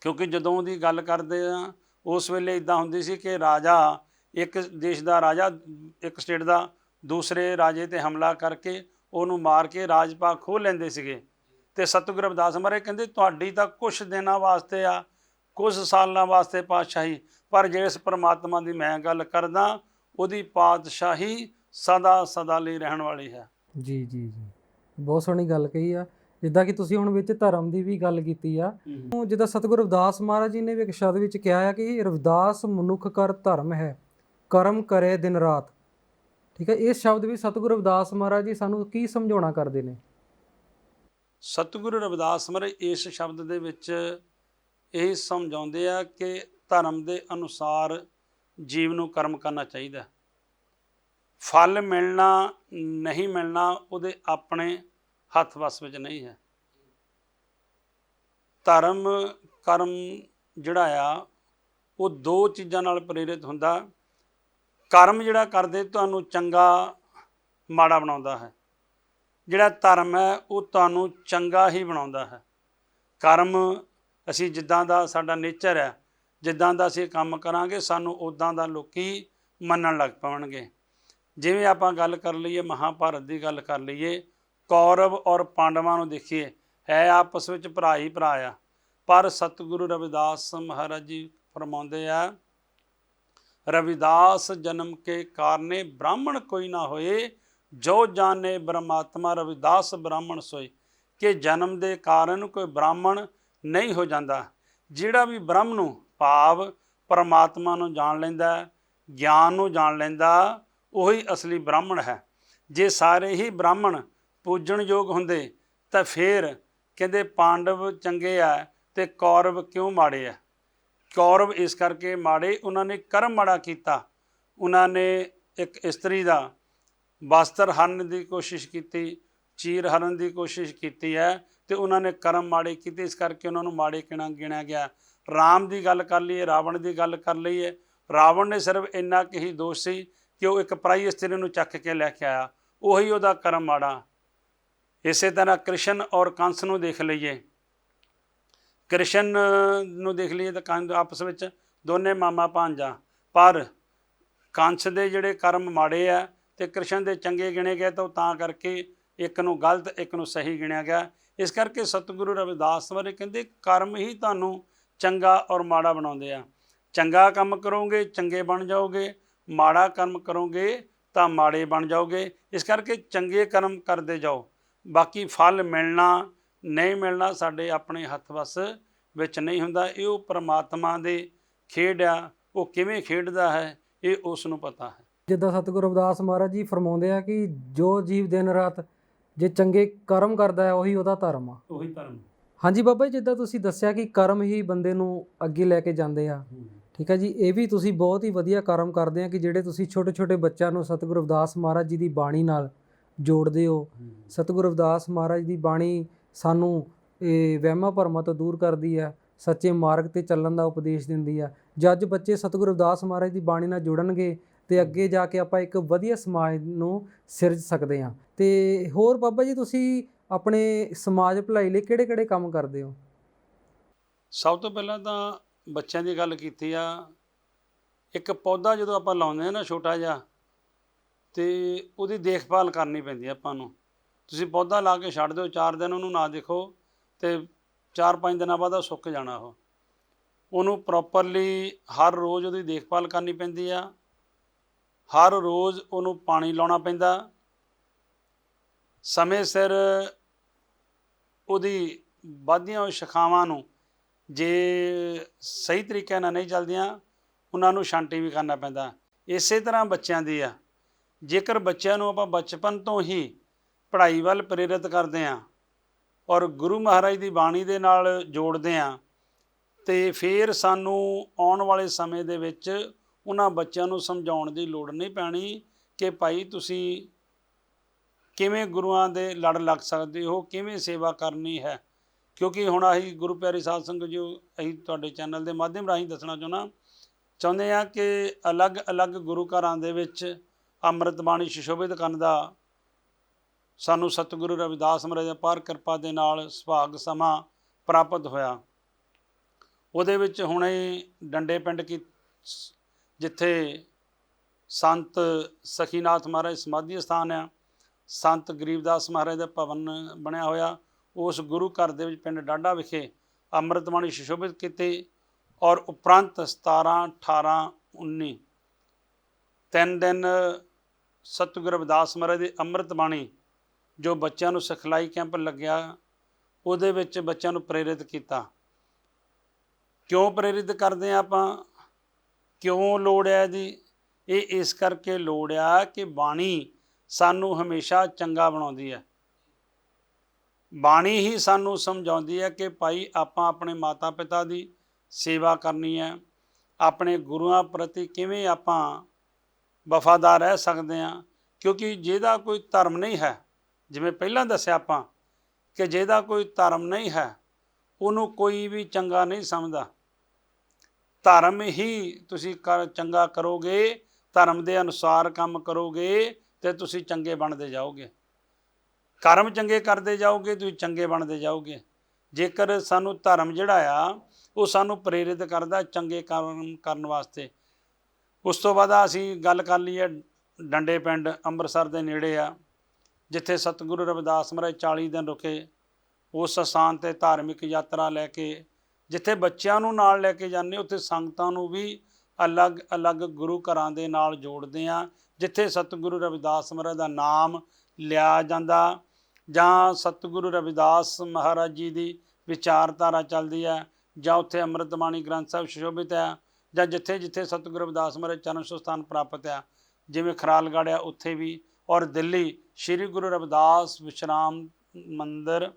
ਕਿਉਂਕਿ ਜਦੋਂ ਦੀ ਗੱਲ ਕਰਦੇ ਆ, ਉਸ ਵੇਲੇ ਇਦਾਂ ਹੁੰਦੀ ਸੀ ਕਿ ਰਾਜਾ ਇੱਕ ਦੇਸ਼ ਦਾ ਰਾਜਾ, ਇੱਕ ਸਟੇਟ ਦਾ, ਦੂਸਰੇ ਰਾਜੇ ਤੇ ਹਮਲਾ ਕਰਕੇ ਉਹਨੂੰ ਮਾਰ ਕੇ ਰਾਜ ਖੋਹ ਲੈਂਦੇ ਸੀਗੇ। ਤੇ ਸਤਿਗੁਰੂ ਰਵਿਦਾਸ ਮਹਾਰਾਜ ਕਹਿੰਦੇ, ਤੁਹਾਡੀ ਤਾਂ ਕੁਝ ਦਿਨਾਂ ਵਾਸਤੇ ਆ ਕੁਝ ਸਾਲਾਂ ਵਾਸਤੇ ਪਾਤਸ਼ਾਹੀ, ਪਰ ਜਿਸ ਪਰਮਾਤਮਾ ਦੀ ਮੈਂ ਗੱਲ ਕਰਦਾ, ਉਹਦੀ ਪਾਤਸ਼ਾਹੀ ਸਦਾ ਸਦਾ ਲਈ ਰਹਿਣ ਵਾਲੀ ਹੈ। ਜੀ ਜੀ ਜੀ। ਬਹੁਤ ਸੋਹਣੀ ਗੱਲ ਕਹੀ ਆ। ਜਿੱਦਾਂ ਕਿ ਤੁਸੀਂ ਹੁਣ ਵਿੱਚ ਧਰਮ ਦੀ ਵੀ ਗੱਲ ਕੀਤੀ ਆ। ਉਹ ਜਿੱਦਾਂ ਸਤਿਗੁਰੂ ਰਵਿਦਾਸ ਮਹਾਰਾਜ ਜੀ ਨੇ ਵੀ ਇੱਕ ਸ਼ਬਦ ਵਿੱਚ ਕਿਹਾ ਹੈ ਕਿ ਰਵਿਦਾਸ ਮਨੁੱਖ ਕਰ ਧਰਮ ਹੈ ਕਰਮ ਕਰੇ ਦਿਨ ਰਾਤ। ਠੀਕ ਹੈ ਇਸ ਸ਼ਬਦ ਵਿੱਚ ਸਤਿਗੁਰੂ ਰਵਿਦਾਸ ਮਹਾਰਾਜ ਜੀ ਸਾਨੂੰ ਕੀ ਸਮਝਾਉਣਾ ਕਰਦੇ ਨੇ? ਸਤਿਗੁਰੂ ਰਵਿਦਾਸ ਮਹਾਰਾਜ ਇਸ ਸ਼ਬਦ ਦੇ ਵਿੱਚ ਇਹ ਸਮਝਾਉਂਦੇ ਆ ਕਿ ਧਰਮ ਦੇ ਅਨੁਸਾਰ ਜੀਵ ਨੂੰ ਕਰਮ ਕਰਨਾ ਚਾਹੀਦਾ। ਫਲ ਮਿਲਣਾ ਨਹੀਂ ਮਿਲਣਾ ਉਹਦੇ ਆਪਣੇ ਹੱਥ ਵੱਸ ਵਿੱਚ ਨਹੀਂ ਹੈ। ਧਰਮ, ਕਰਮ ਜਿਹੜਾ ਆ, ਉਹ ਦੋ ਚੀਜ਼ਾਂ ਨਾਲ ਪ੍ਰੇਰਿਤ ਹੁੰਦਾ। ਕਰਮ ਜਿਹੜਾ ਕਰਦੇ, ਤੁਹਾਨੂੰ ਚੰਗਾ ਮਾੜਾ ਬਣਾਉਂਦਾ ਹੈ। ਜਿਹੜਾ ਧਰਮ ਹੈ, ਉਹ ਤੁਹਾਨੂੰ ਚੰਗਾ ਹੀ ਬਣਾਉਂਦਾ ਹੈ। ਕਰਮ, ਅਸੀਂ ਜਿੱਦਾਂ ਦਾ ਸਾਡਾ ਨੇਚਰ ਹੈ, ਜਿੱਦਾਂ ਦਾ ਅਸੀਂ ਕੰਮ ਕਰਾਂਗੇ, ਸਾਨੂੰ ਉਦਾਂ ਦਾ ਲੋਕੀ ਮੰਨਣ ਲੱਗ ਪਵਣਗੇ। ਜਿਵੇਂ ਆਪਾਂ ਗੱਲ ਕਰ ਲਈਏ, ਮਹਾਭਾਰਤ ਦੀ ਗੱਲ ਕਰ ਲਈਏ ਕੌਰਵ ਔਰ ਪਾਂਡਵਾਂ ਨੂੰ ਦੇਖੀਏ, ਹੈ ਆਪਸ ਵਿੱਚ ਭਰਾ ਹੀ ਭਰਾ ਆ। ਪਰ ਸਤਿਗੁਰੂ ਰਵਿਦਾਸ ਮਹਾਰਾਜ ਜੀ ਫਰਮਾਉਂਦੇ ਆ, ਰਵਿਦਾਸ ਜਨਮ ਕੇ ਕਾਰਨੇ ਬ੍ਰਾਹਮਣ ਕੋਈ ਨਾ ਹੋਏ, ਜੋ ਜਾਣੇ ਬ੍ਰਹਮਾਤਮਾ ਰਵਿਦਾਸ ਬ੍ਰਾਹਮਣ ਸੋਏ। ਕਿ ਜਨਮ ਦੇ ਕਾਰਨ ਕੋਈ ਬ੍ਰਾਹਮਣ ਨਹੀਂ ਹੋ ਜਾਂਦਾ। ਜਿਹੜਾ ਵੀ ਬ੍ਰਹਮ ਨੂੰ ਭਾਵ ਪਰਮਾਤਮਾ ਨੂੰ ਜਾਣ ਲੈਂਦਾ, ਗਿਆਨ ਨੂੰ ਜਾਣ ਲੈਂਦਾ, ਉਹੀ ਅਸਲੀ ਬ੍ਰਾਹਮਣ ਹੈ। ਜੇ ਸਾਰੇ ਹੀ ਬ੍ਰਾਹਮਣ ਪੂਜਣਯੋਗ ਹੁੰਦੇ, ਤਾਂ ਫੇਰ ਕਹਿੰਦੇ ਪਾਂਡਵ ਚੰਗੇ ਆ ਤੇ ਕੌਰਵ ਕਿਉਂ ਮਾੜੇ ਆ? ਕੌਰਵ ਇਸ ਕਰਕੇ ਮਾੜੇ, ਉਹਨਾਂ ਨੇ ਕਰਮ ਮਾੜਾ ਕੀਤਾ। ਉਹਨਾਂ ਨੇ ਇੱਕ ਇਸਤਰੀ ਦਾ ਵਸਤਰ ਹਰਨ ਦੀ ਕੋਸ਼ਿਸ਼ ਕੀਤੀ, ਚੀਰ ਹਰਨ ਦੀ ਕੋਸ਼ਿਸ਼ ਕੀਤੀ ਹੈ ਤੇ ਉਹਨਾਂ ਨੇ ਕਰਮ ਮਾੜੇ ਕੀਤੇ, ਇਸ ਕਰਕੇ ਉਹਨਾਂ ਨੂੰ ਮਾੜੇ ਕਿਣਾ ਗਿਣਿਆ ਗਿਆ। ਰਾਮ ਦੀ ਗੱਲ ਕਰ ਲਈਏ, ਰਾਵਣ ਦੀ ਗੱਲ ਕਰ ਲਈਏ, ਰਾਵਣ ਨੇ ਸਿਰਫ ਇੰਨਾ ਕਿ ਹੀ ਦੋਸ਼ ਸੀ ਕਿ ਉਹ ਇੱਕ ਪਰਾਈ ਇਸਤਰੀ ਨੂੰ ਚੱਕ ਕੇ ਲੈ ਕੇ ਆਇਆ। ਉਹੀ ਉਹਦਾ ਕਰਮ ਮਾੜਾ। ਇਸੇ ਤਰ੍ਹਾਂ ਕ੍ਰਿਸ਼ਨ ਔਰ ਕੰਸ ਨੂੰ ਦੇਖ ਲਈਏ। ਕ੍ਰਿਸ਼ਨ ਨੂੰ ਦੇਖ ਲਈਏ ਤਾਂ ਕੰਸ ਆਪਸ ਵਿੱਚ ਦੋਨੇ ਮਾਮਾ ਭਾਂਜਾ ਪਰ ਕੰਸ ਦੇ ਜਿਹੜੇ ਕਰਮ ਮਾੜੇ ਆ ਤੇ ਕ੍ਰਿਸ਼ਨ ਦੇ ਚੰਗੇ ਗਿਣੇ ਗਏ ਤਾਂ ਉਹ ਤਾਂ ਕਰਕੇ ਇੱਕ ਨੂੰ ਗਲਤ, ਇੱਕ ਨੂੰ ਸਹੀ ਗਿਣਿਆ ਗਿਆ। ਇਸ ਕਰਕੇ ਸਤਿਗੁਰੂ ਰਵਿਦਾਸ ਬਾਰੇ ਕਹਿੰਦੇ, ਕਰਮ ਹੀ ਤੁਹਾਨੂੰ ਚੰਗਾ ਔਰ ਮਾੜਾ ਬਣਾਉਂਦੇ ਆ। ਚੰਗਾ ਕੰਮ ਕਰੋਗੇ, ਚੰਗੇ ਬਣ ਜਾਓਗੇ। ਮਾੜਾ ਕਰਮ ਕਰੋਗੇ ਤਾਂ ਮਾੜੇ ਬਣ ਜਾਓਗੇ। ਇਸ ਕਰਕੇ ਚੰਗੇ ਕਰਮ ਕਰਦੇ ਜਾਓ। ਬਾਕੀ ਫਲ ਮਿਲਣਾ ਨਹੀਂ ਮਿਲਣਾ ਸਾਡੇ ਆਪਣੇ ਹੱਥ ਵੱਸ ਵਿੱਚ ਨਹੀਂ ਹੁੰਦਾ। ਇਹ ਉਹ ਪ੍ਰਮਾਤਮਾ ਦੇ ਖੇਡ ਆ ਉਹ ਕਿਵੇਂ ਖੇਡਦਾ ਹੈ ਇਹ ਉਸ ਨੂੰ ਪਤਾ ਹੈ। ਜਿੱਦਾਂ ਸਤਿਗੁਰੂ ਰਵਿਦਾਸ ਮਹਾਰਾਜ ਜੀ ਫਰਮਾਉਂਦੇ ਆ ਕਿ ਜੋ ਜੀਵ ਦਿਨ ਰਾਤ ਜੇ ਚੰਗੇ ਕਰਮ ਕਰਦਾ ਹੈ ਉਹੀ ਉਹਦਾ ਧਰਮ ਆ। ਉਹੀ ਧਰਮ। ਹਾਂਜੀ ਬਾਬਾ ਜੀ ਜਿੱਦਾਂ ਤੁਸੀਂ ਦੱਸਿਆ ਕਿ ਕਰਮ ਹੀ ਬੰਦੇ ਨੂੰ ਅੱਗੇ ਲੈ ਕੇ ਜਾਂਦੇ ਆ। ਠੀਕ ਹੈ ਜੀ ਇਹ ਵੀ ਤੁਸੀਂ ਬਹੁਤ ਹੀ ਵਧੀਆ ਕਰਮ ਕਰਦੇ ਆ ਕਿ ਜਿਹੜੇ ਤੁਸੀਂ ਛੋਟੇ ਛੋਟੇ ਬੱਚਿਆਂ ਨੂੰ ਸਤਿਗੁਰੂ ਰਵਿਦਾਸ ਮਹਾਰਾਜ ਜੀ ਦੀ ਬਾਣੀ ਨਾਲ ਜੋੜਦੇ ਹੋ। ਸਤਿਗੁਰੂ ਰਵਿਦਾਸ ਮਹਾਰਾਜ ਦੀ ਬਾਣੀ ਸਾਨੂੰ ਇਹ ਵਹਿਮਾਂ ਭਰਮਾਂ ਤੋਂ ਦੂਰ ਕਰਦੀ ਹੈ ਸੱਚੇ ਮਾਰਗ ਤੇ ਚੱਲਣ ਦਾ ਉਪਦੇਸ਼ ਦਿੰਦੀ ਹੈ। ਜਦ ਬੱਚੇ ਸਤਿਗੁਰੂ ਰਵਿਦਾਸ ਮਹਾਰਾਜ ਦੀ ਬਾਣੀ ਨਾਲ ਜੁੜਨਗੇ ਤੇ ਅੱਗੇ ਜਾ ਕੇ ਆਪਾਂ ਇੱਕ ਵਧੀਆ ਸਮਾਜ ਨੂੰ ਸਿਰਜ ਸਕਦੇ ਹਾਂ। ਤੇ ਹੋਰ ਬਾਬਾ ਜੀ ਤੁਸੀਂ ਆਪਣੇ ਸਮਾਜ ਭਲਾਈ ਲਈ ਕਿਹੜੇ-ਕਿਹੜੇ ਕੰਮ ਕਰਦੇ ਹੋ? ਸਭ ਤੋਂ ਪਹਿਲਾਂ ਤਾਂ ਬੱਚਿਆਂ ਦੀ ਗੱਲ ਕੀਤੀ ਆ। ਇੱਕ ਪੌਦਾ ਜਦੋਂ ਆਪਾਂ ਲਾਉਂਦੇ ਆ ਨਾ ਛੋਟਾ ਜਿਹਾ ਤੇ ਉਹਦੀ ਦੇਖਭਾਲ ਕਰਨੀ ਪੈਂਦੀ ਆ ਆਪਾਂ ਨੂੰ। ਤੁਸੀਂ ਪੌਦਾ ਲਾ ਕੇ ਛੱਡ ਦਿਓ 4 ਦਿਨ ਉਹਨੂੰ ਨਾ ਦੇਖੋ ਤੇ 4-5 ਦਿਨਾਂ ਬਾਅਦ ਉਹ ਸੁੱਕ ਜਾਣਾ ਉਹ। ਉਹਨੂੰ ਪ੍ਰੋਪਰਲੀ ਹਰ ਰੋਜ਼ ਉਹਦੀ ਦੇਖਭਾਲ ਕਰਨੀ ਪੈਂਦੀ ਆ। ਹਰ ਰੋਜ਼ ਉਹਨੂੰ ਪਾਣੀ ਲਾਉਣਾ ਪੈਂਦਾ। ਸਮੇਂ ਸਿਰ ਉਹਦੀ ਵੱਧਦੀਆਂ ਹੋਈਆਂ ਨੂੰ ਜੇ ਸਹੀ ਤਰੀਕੇ ਨਾਲ ਨਹੀਂ ਚੱਲਦੀਆਂ, ਉਹਨਾਂ ਨੂੰ ਛਾਂਟੀ ਵੀ ਕਰਨਾ ਪੈਂਦਾ। ਇਸੇ ਤਰ੍ਹਾਂ ਬੱਚਿਆਂ ਦੀ ਆ। ਜੇਕਰ ਬੱਚਿਆਂ ਨੂੰ ਆਪਾਂ ਬਚਪਨ ਤੋਂ ਹੀ ਪੜ੍ਹਾਈ ਵੱਲ ਪ੍ਰੇਰਿਤ ਕਰਦੇ ਆਂ ਔਰ ਗੁਰੂ ਮਹਾਰਾਜ ਦੀ ਬਾਣੀ ਦੇ ਨਾਲ ਜੋੜਦੇ ਆਂ ਤੇ ਫਿਰ ਸਾਨੂੰ ਆਉਣ ਵਾਲੇ ਸਮੇਂ ਦੇ ਵਿੱਚ ਉਹਨਾਂ ਬੱਚਿਆਂ ਨੂੰ ਸਮਝਾਉਣ ਦੀ ਲੋੜ ਨਹੀਂ ਪੈਣੀ ਕਿ ਭਾਈ ਤੁਸੀਂ ਕਿਵੇਂ ਗੁਰੂਆਂ ਦੇ ਲੜ ਲੱਗ ਸਕਦੇ ਹੋ, ਕਿਵੇਂ ਸੇਵਾ ਕਰਨੀ ਹੈ। ਕਿਉਂਕਿ ਹੁਣ ਅਸੀਂ ਗੁਰੂ ਪਿਆਰੀ ਸਾਧ ਸੰਗਤ ਜੀ, ਅਸੀਂ ਤੁਹਾਡੇ ਚੈਨਲ ਦੇ ਮਾਧਿਅਮ ਰਾਹੀਂ ਦੱਸਣਾ ਚਾਹੁੰਦਾ, ਚਾਹੁੰਦੇ ਆ ਕਿ ਅਲੱਗ-ਅਲੱਗ ਗੁਰੂ ਘਰਾਂ ਦੇ ਵਿੱਚ ਅੰਮ੍ਰਿਤ ਬਾਣੀ ਸੁਸ਼ੋਭਿਤ ਕਰਨ ਦਾ ਸਾਨੂੰ ਸਤਿਗੁਰੂ ਰਵਿਦਾਸ ਮਹਾਰਾਜ ਦੀ ਅਪਾਰ ਕਿਰਪਾ ਦੇ ਨਾਲ ਸੁਭਾਗ ਸਮਾਂ ਪ੍ਰਾਪਤ ਹੋਇਆ। ਉਹਦੇ ਵਿੱਚ ਹੁਣੇ ਡੰਡੇ ਪਿੰਡ ਕੀ ਜਿੱਥੇ ਸੰਤ ਸਖੀਨਾਥ ਮਹਾਰਾਜ ਸਮਾਧੀ ਸਥਾਨ ਆ, ਸੰਤ ਗਰੀਬਦਾਸ ਮਹਾਰਾਜ ਦਾ ਭਵਨ ਬਣਿਆ ਹੋਇਆ, ਉਸ ਗੁਰੂ ਘਰ ਦੇ ਵਿੱਚ ਪਿੰਡ ਡਾਡਾ ਵਿਖੇ ਅੰਮ੍ਰਿਤ ਬਾਣੀ ਸੁਸ਼ੋਭਿਤ ਕੀਤੀ ਔਰ ਉਪਰੰਤ 17 18 19 ਤਿੰਨ ਦਿਨ ਸਤਿਗੁਰ ਰਵਿਦਾਸ ਮਹਾਰਾਜ ਦੀ ਅੰਮ੍ਰਿਤ ਬਾਣੀ ਜੋ ਬੱਚਿਆਂ ਨੂੰ ਸਿਖਲਾਈ ਕੈਂਪ ਲੱਗਿਆ, ਉਹਦੇ ਵਿੱਚ ਬੱਚਿਆਂ ਨੂੰ ਪ੍ਰੇਰਿਤ ਕੀਤਾ। ਕਿਉਂ ਪ੍ਰੇਰਿਤ ਕਰਦੇ ਆ ਆਪਾਂ? ਕਿਉਂ ਲੋੜ ਹੈ ਜੀ? ਇਹ ਇਸ ਕਰਕੇ ਲੋੜ ਆ ਕਿ ਬਾਣੀ ਸਾਨੂੰ ਹਮੇਸ਼ਾ ਚੰਗਾ ਬਣਾਉਂਦੀ ਹੈ। ਬਾਣੀ ਹੀ ਸਾਨੂੰ ਸਮਝਾਉਂਦੀ ਹੈ ਕਿ ਭਾਈ ਆਪਾਂ ਆਪਣੇ ਮਾਤਾ ਪਿਤਾ ਦੀ ਸੇਵਾ ਕਰਨੀ ਹੈ। ਆਪਣੇ ਗੁਰੂਆਂ ਪ੍ਰਤੀ ਕਿਵੇਂ ਆਪਾਂ ਵਫਾਦਾਰ ਰਹਿ ਸਕਦੇ ਹਾਂ, ਕਿਉਂਕਿ ਜਿਹਦਾ ਕੋਈ ਧਰਮ ਨਹੀਂ ਹੈ, ਜਿਵੇਂ ਪਹਿਲਾਂ ਦੱਸਿਆ ਆਪਾਂ ਕਿ ਜਿਹਦਾ ਕੋਈ ਧਰਮ ਨਹੀਂ ਹੈ, ਉਹਨੂੰ ਕੋਈ ਵੀ ਚੰਗਾ ਨਹੀਂ ਸਮਝਦਾ। ਧਰਮ ਹੀ ਤੁਸੀਂ ਕਰ, ਚੰਗਾ ਕਰੋਗੇ, ਧਰਮ ਦੇ ਅਨੁਸਾਰ ਕੰਮ ਕਰੋਗੇ ਤੇ ਤੁਸੀਂ ਚੰਗੇ ਬਣਦੇ ਜਾਓਗੇ। ਕਰਮ ਚੰਗੇ ਕਰਦੇ ਜਾਓਗੇ, ਤੁਸੀਂ ਚੰਗੇ ਬਣਦੇ ਜਾਓਗੇ। ਜੇਕਰ ਸਾਨੂੰ ਧਰਮ ਜਿਹੜਾ ਆ, ਉਹ ਸਾਨੂੰ ਪ੍ਰੇਰਿਤ ਕਰਦਾ ਚੰਗੇ ਕਰਮ ਕਰਨ ਵਾਸਤੇ ਉਸ ਤੋਂ ਬਾਅਦ ਅਸੀਂ ਗੱਲ ਕਰ ਲਈਏ ਡੰਡੇ ਪਿੰਡ ਅੰਮ੍ਰਿਤਸਰ ਦੇ ਨੇੜੇ ਆ, ਜਿੱਥੇ ਸਤਿਗੁਰੂ ਰਵਿਦਾਸ ਮਹਾਰਾਜ 40 ਦਿਨ ਰੁਕੇ। ਉਸ ਸਥਾਨ ਤੇ ਧਾਰਮਿਕ ਯਾਤਰਾ ਲੈ ਕੇ, ਜਿੱਥੇ ਬੱਚਿਆਂ ਨੂੰ ਨਾਲ ਲੈ ਕੇ ਜਾਂਦੇ ਉੱਥੇ ਸੰਗਤਾਂ ਨੂੰ ਵੀ ਅਲੱਗ-ਅਲੱਗ ਗੁਰੂ ਘਰਾਂ ਦੇ ਨਾਲ ਜੋੜਦੇ ਆ ਜਿੱਥੇ ਸਤਿਗੁਰੂ ਰਵਿਦਾਸ ਮਹਾਰਾਜ ਦਾ ਨਾਮ ਲਿਆ ਜਾਂਦਾ ਜਾਂ ਸਤਿਗੁਰੂ ਰਵਿਦਾਸ ਮਹਾਰਾਜ ਜੀ ਦੀ ਵਿਚਾਰਧਾਰਾ ਚੱਲਦੀ ਹੈ ਜਾਂ ਉੱਥੇ ਅੰਮ੍ਰਿਤ ਬਾਣੀ ਗ੍ਰੰਥ ਸਾਹਿਬ ਸੁਸ਼ੋਭਿਤ ਹੈ। ਜਾਂ ਜਿੱਥੇ ਜਿੱਥੇ ਸਤਿਗੁਰੂ ਰਵਿਦਾਸ ਮਹਾਰਾਜ ਚਰਨ ਸਥਾਨ ਪ੍ਰਾਪਤ ਆ, ਜਿਵੇਂ ਖਰਾਲਗੜ੍ਹ ਆ, ਉੱਥੇ ਵੀ ਔਰ ਦਿੱਲੀ, ਸ੍ਰੀ ਗੁਰੂ ਰਵਿਦਾਸ ਵਿਸ਼ਰਾਮ ਮੰਦਿਰ,